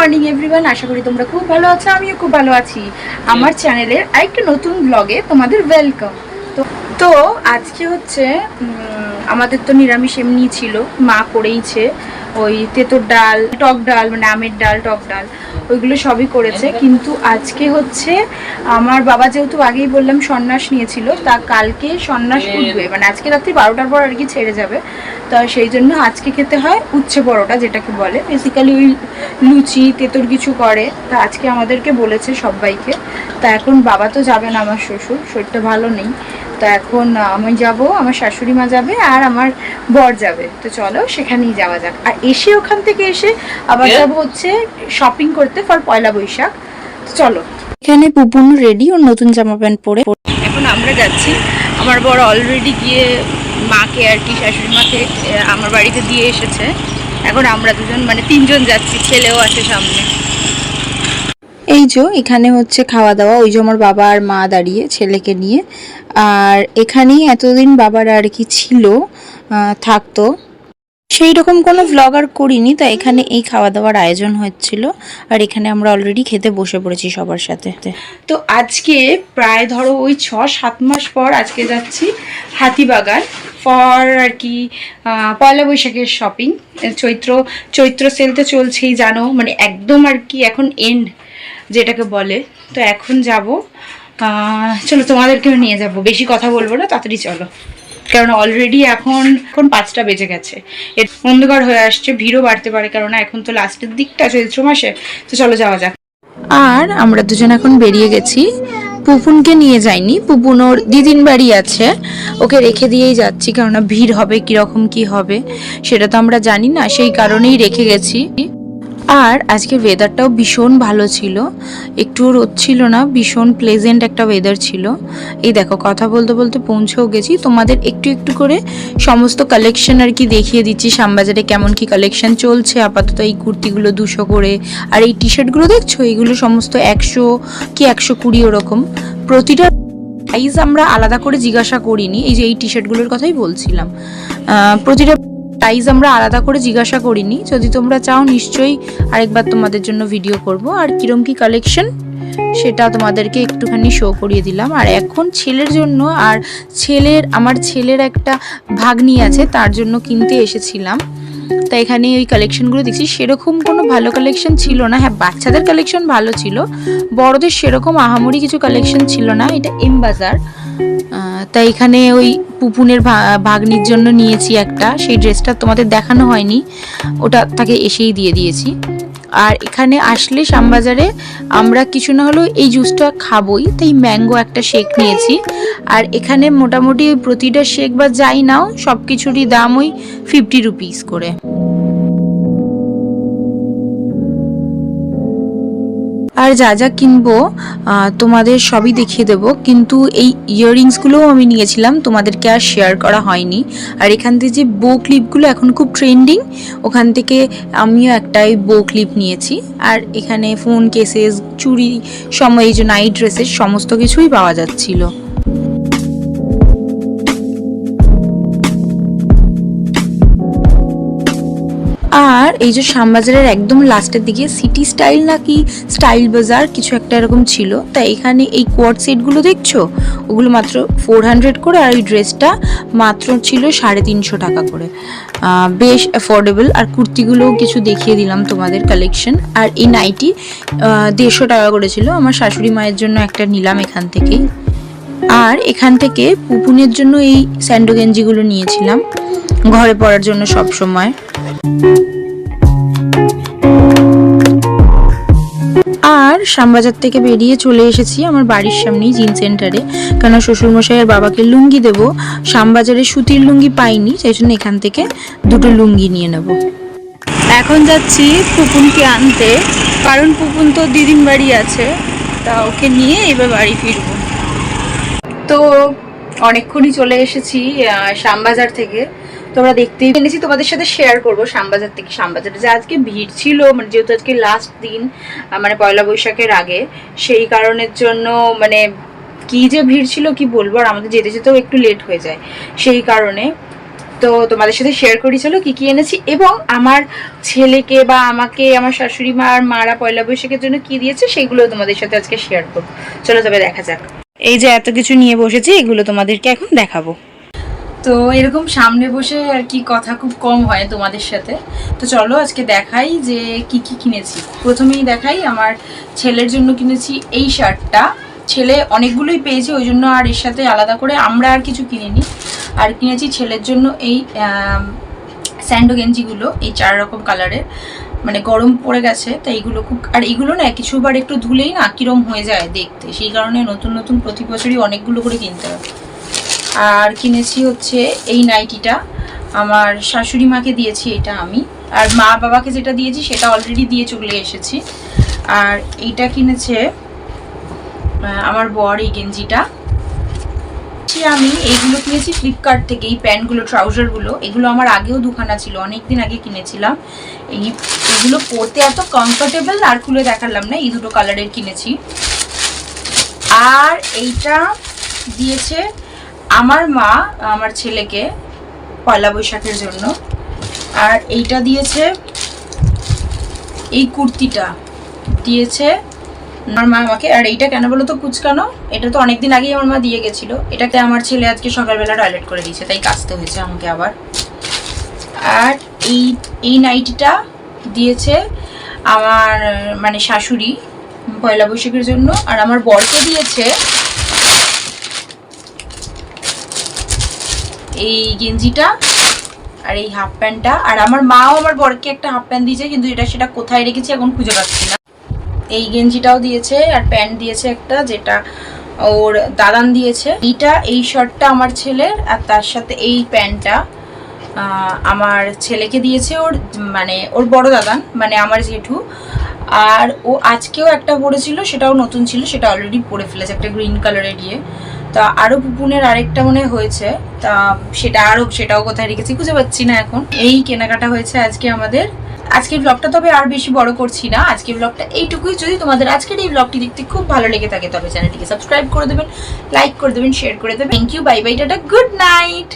Morning everyone, আশা করি তোমরা খুব ভালো আছো, আমিও খুব ভালো আছি। আমার চ্যানেলের আরেকটা নতুন ব্লগে তোমাদের ওয়েলকাম তো তো আজকে হচ্ছে আমাদের তো নিরামিষ এমনি ছিল। মা করেইছে ওই তেঁতোর ডাল টক ডাল মানে আমের ডাল টক ডাল ওইগুলো সবই করেছে। কিন্তু আজকে হচ্ছে আমার বাবা যেহেতু আগেই বললাম সন্ন্যাস নিয়েছিল তা কালকে সন্ন্যাস উঠবে। মানে আজকে রাত্রি বারোটার পর আর কি ছেড়ে যাবে। তা সেই জন্য আজকে খেতে হয় উচ্ছে পরোটা যেটাকে বলে। বেসিক্যালি ওই লুচি তেঁতুর কিছু করে। তা আজকে আমাদেরকে বলেছে সবাইকে। তা এখন বাবা তো যাবে না আমার শ্বশুর শরীরটা ভালো নেই। তো এখন আমি যাব আমার শাশুড়ি মা যাবে আর আমার বর যাবে। তো চলো সেখানেই যাওয়া যাক। আর এসে ওখান থেকে এসে আবার. যাব হচ্ছে শপিং করতে ফর পয়লা বৈশাখ। তো চলো। এখানে পুপুন রেডি ওর নতুন জামা প্যান্ট পরে। এখন আমরা যাচ্ছি। আমার বর অলরেডি গিয়ে মাকে আর কি শাশুড়ি মাকে আমার বাড়িতে দিয়ে এসেছে। এখন আমরা দুজন মানে তিনজন যাচ্ছি ছেলেও আছে সামনে। এই যে এখানে হচ্ছে খাওয়া দাওয়া। ওই যে আমার বাবা আর মা দাঁড়িয়ে ছেলেকে নিয়ে। আর এখানেই এতদিন বাবার আর কি ছিল থাকতো। সেই রকম কোনো ভ্লগ আর করিনি তা এখানে এই খাওয়া দাওয়ার আয়োজন হচ্ছিল। আর এখানে আমরা অলরেডি খেতে বসে পড়েছি সবার সাথে। তো আজকে প্রায় ধরো ওই ছ সাত মাস পর আজকে যাচ্ছি হাতিবাগান ফর আর কি পয়লা বৈশাখের শপিং চৈত্র চৈত্র সেল তো চলছেই, জানো। মানে একদম আর কি এখন এন্ড যেটাকে বলে। তো এখন যাব। চলো তোমাদেরকেও নিয়ে যাব। বেশি কথা বলব না, তাড়াতাড়ি চলো। কারণ অলরেডি এখন এখন পাঁচটা বেজে গেছে। এর অন্ধকার হয়ে আসছে, ভিড়ও বাড়তে পারে কারণ এখন তো লাস্টের দিকটা, চৈত্র মাসে। তো চলো যাওয়া যাক। আর আমরা দুজন এখন বেরিয়ে গেছি। পুপুনকে নিয়ে যাইনি। পুপুন ওর দিদিন বাড়ি আছে। ওকে রেখে দিয়েই যাচ্ছি, কেননা ভিড় হবে, কীরকম কি হবে, সেটা তো আমরা জানি না। সেই কারণেই রেখে গেছি। আর আজকে ওয়েদারটাও ভীষণ ভালো ছিল। একটু রোদ ছিল না, ভীষণ প্লেজেন্ট একটা ওয়েদার ছিল। এই দেখো, কথা বলতে বলতে পৌঁছেও গেছি। তোমাদের একটু একটু করে সমস্ত কালেকশন আর কি দেখিয়ে দিচ্ছি। শ্যামবাজারে কেমন কি কালেকশন চলছে? আপাতত এই কুর্তিগুলো দুশো করে। আর এই টি শার্টগুলো দেখছ? এইগুলো সমস্ত একশো কি একশো কুড়ি ওরকম। প্রতিটা প্রাইস আমরা আলাদা করে জিজ্ঞাসা করিনি। এই যে এই টি শার্টগুলোর কথাই বলছিলাম। প্রতিটা প্রাইস আমরা আলাদা করে জিজ্ঞাসা করিনি। যদি তোমরা চাও, নিশ্চয়ই আরেকবার তোমাদের জন্য ভিডিও করব। আর কিরম কি কালেকশন সেটা তোমাদেরকে একটুখানি শো করিয়ে দিলাম। আর এখন ছেলের জন্য, আর ছেলের, আমার ছেলের একটা ভাগ্নি আছে, তার জন্য কিনতে এসেছিলাম। তা এখানে ওই কালেকশনগুলো দেখছি, সেরকম কোনো ভালো কালেকশন ছিল না। হ্যাঁ বাচ্চাদের কালেকশন ভালো ছিল, বড়দের সেরকম আহামরি কিছু কালেকশন ছিল না, এটা এম বাজার তাই এখানে ওই পুপুনের ভাগ্নির জন্য নিয়েছি একটা, সেই ড্রেসটা তোমাদের দেখানো হয়নি, ওটা তাকে এসেই দিয়ে দিয়েছি। আর এখানে আসলে শ্যামবাজারে আমরা কিছু না হলেও এই জুসটা খাবই। তাই ম্যাঙ্গো একটা শেক নিয়েছি। আর এখানে মোটামুটি প্রতিটা শেক বা যাই নাও সব কিছুরই দাম ওই ফিফটি রুপিস করে। আর যা যা কিনবো তোমাদের সবই দেখিয়ে দেব। কিন্তু এই ইয়াররিংসগুলোও আমি নিয়েছিলাম, তোমাদেরকে আর শেয়ার করা হয়নি। আর এখান থেকে যে বো ক্লিপগুলো এখন খুব ট্রেন্ডিং ওখান থেকে আমিও একটাই বো ক্লিপ নিয়েছি। আর এখানে ফোন কেসেস চুরি সময় এই যে নাইট ড্রেসের সমস্ত কিছুই পাওয়া যাচ্ছিল। এই যে শ্যামবাজারের একদম লাস্টের দিকে সিটি স্টাইল নাকি স্টাইল বাজার কিছু একটা এরকম ছিল। তাই এখানে এই কোয়ার্ড সেটগুলো দেখছ? ওগুলো মাত্র ফোর হান্ড্রেড করে আর ওই ড্রেসটা মাত্র ছিল সাড়ে তিনশো টাকা করে। বেশ অ্যাফোর্ডেবল আর কুর্তিগুলোও কিছু দেখিয়ে দিলাম তোমাদের কালেকশন আর এই নাইটি দেড়শো টাকা করে ছিল। আমার শাশুড়ি মায়ের জন্য একটা নিলাম এখান থেকেই। আর এখান থেকে পুপুনের জন্য এই স্যান্ডো গেঞ্জিগুলো নিয়েছিলাম। ঘরে পরার জন্য সব সময় আর শ্যামবাজার থেকে বেরিয়ে চলে এসেছি আমার বাড়ির সামনেই জিন সেন্টারে। কেন শ্বশুরমশাইয়ের বাবাকে লুঙ্গি দেবো। শ্যামবাজারে সুতির লুঙ্গি পাইনি, সেই জন্য এখান থেকে দুটো লুঙ্গি নিয়ে নেব। এখন যাচ্ছি পুপুনকে আনতে, কারণ পুপুন তো দিদিন বাড়ি আছে, তা ওকে নিয়ে এবার বাড়ি ফিরবো। তো অনেকক্ষণই চলে এসেছি শ্যামবাজার থেকে। তোমরা দেখতেই পেয়েছি তোমাদের সাথে শেয়ার করব শ্যামবাজার থেকে। শ্যামবাজারে যে আজকে ভিড় ছিল মানে যেহেতু আজকে লাস্ট দিন মানে পয়লা বৈশাখের আগে, সেই কারণের জন্য মানে কি যে ভিড় ছিল কি বলব, আর আমাদের যেতে যেতেও একটু লেট হয়ে যায়। সেই কারণে তো তোমাদের সাথে শেয়ার করি, চলো কি কি এনেছি। এবং আমার ছেলেকে বা আমাকে, আমার শাশুড়ি মা মারা পয়লা বৈশাখের জন্য কি দিয়েছে, সেগুলো তোমাদের সাথে আজকে শেয়ার করব। চলো তবে দেখা যাক। এই যে এত কিছু নিয়ে বসেছি, এগুলো তোমাদেরকে এখন দেখাবো। তো এরকম সামনে বসে আর কি কথা খুব কম হয় তোমাদের সাথে। তো চলো আজকে দেখাই যে কি কি কিনেছি। প্রথমেই দেখাই আমার ছেলের জন্য কিনেছি এই শার্টটা। ছেলে অনেকগুলোই পেয়েছে, ওই জন্য আর এর সাথে আলাদা করে আমরা আর কিছু কিনিনি। আর কিনেছি ছেলের জন্য এই স্যান্ডো গেঞ্জিগুলো, এই চার রকম কালারের। মানে গরম পড়ে গেছে তাই এইগুলো খুব, আর এইগুলো না কিছুবার একটু ধুলেই না কিরম হয়ে যায় দেখতে। সেই কারণে নতুন নতুন প্রতি বছরই অনেকগুলো করে কিনতে হয়। আর কিনেছি হচ্ছে এই নাইটিটা। আমার শাশুড়ি মাকে দিয়েছি এটা আমি। আর মা বাবাকে যেটা দিয়েছি সেটা অলরেডি দিয়ে চলে এসেছি। আর এইটা কিনেছে আমার বর এই গেঞ্জিটা। আমি এইগুলো কিনেছি ফ্লিপকার্ট থেকে এই প্যান্টগুলো, ট্রাউজারগুলো। এগুলো আমার আগেও দুখানা ছিল অনেক দিন আগে কিনেছিলাম। এই এগুলো পরতে এত কমফোর্টেবল আর খুলে দেখালাম না, এই দুটো কালারের কিনেছি। আর এইটা দিয়েছে আমার মা, আমার ছেলেকে পয়লা বৈশাখের জন্য। আর এইটা দিয়েছে, এই কুর্তিটা দিয়েছে আমার মা আমাকে। আর এইটা কেন বলো তো কুচকানো? এটা তো অনেকদিন আগেই আমার মা দিয়ে গেছিল। এটাতে আমার ছেলে আজকে সকালবেলা টয়লেট করে দিয়েছে, তাই কাচতে হয়েছে আমাকে আবার। আর এই এই নাইটিটা দিয়েছে আমার মানে শাশুড়ি পয়লা বৈশাখের জন্য। আর আমার বরকে দিয়েছে এই গেঞ্জিটা আর এই হাফ প্যান্টটা আর আমার মাও আমার বরকে একটা হাফ প্যান্ট দিয়েছে, কিন্তু এটা সেটা কোথায় রেখেছি এখন খুঁজে পাচ্ছি না। এই গেঞ্জিটাও দিয়েছে আর প্যান্ট দিয়েছে একটা, যেটা ওর দাদান দিয়েছে। এইটা, এই শার্টটা আমার ছেলের আর তার সাথে এই প্যান্টটা আমার ছেলেকে দিয়েছে ওর মানে ওর বড় দাদান মানে আমার জেঠু। আর ও আজকেও একটা পরেছিল, সেটাও নতুন ছিল, সেটা অলরেডি পরে ফেলেছে, একটা গ্রিন কালারের দিয়ে তা আরও পুপুনের আরেকটা মনে হয়েছে, তা সেটা আরও সেটাও কোথায় রেখেছি খুঁজে পাচ্ছি না এখন। এই কেনাকাটা হয়েছে আজকে আমাদের। আজকের ব্লগটা তবে আর বেশি বড় করছি না। আজকের ব্লগটা এইটুকুই। যদি তোমাদের আজকের এই ব্লগটি দেখতে খুব ভালো লেগে থাকে, তবে চ্যানেলটিকে সাবস্ক্রাইব করে দেবেন লাইক করে দেবেন শেয়ার করে দেবেন। Thank you bye bye tata. Good night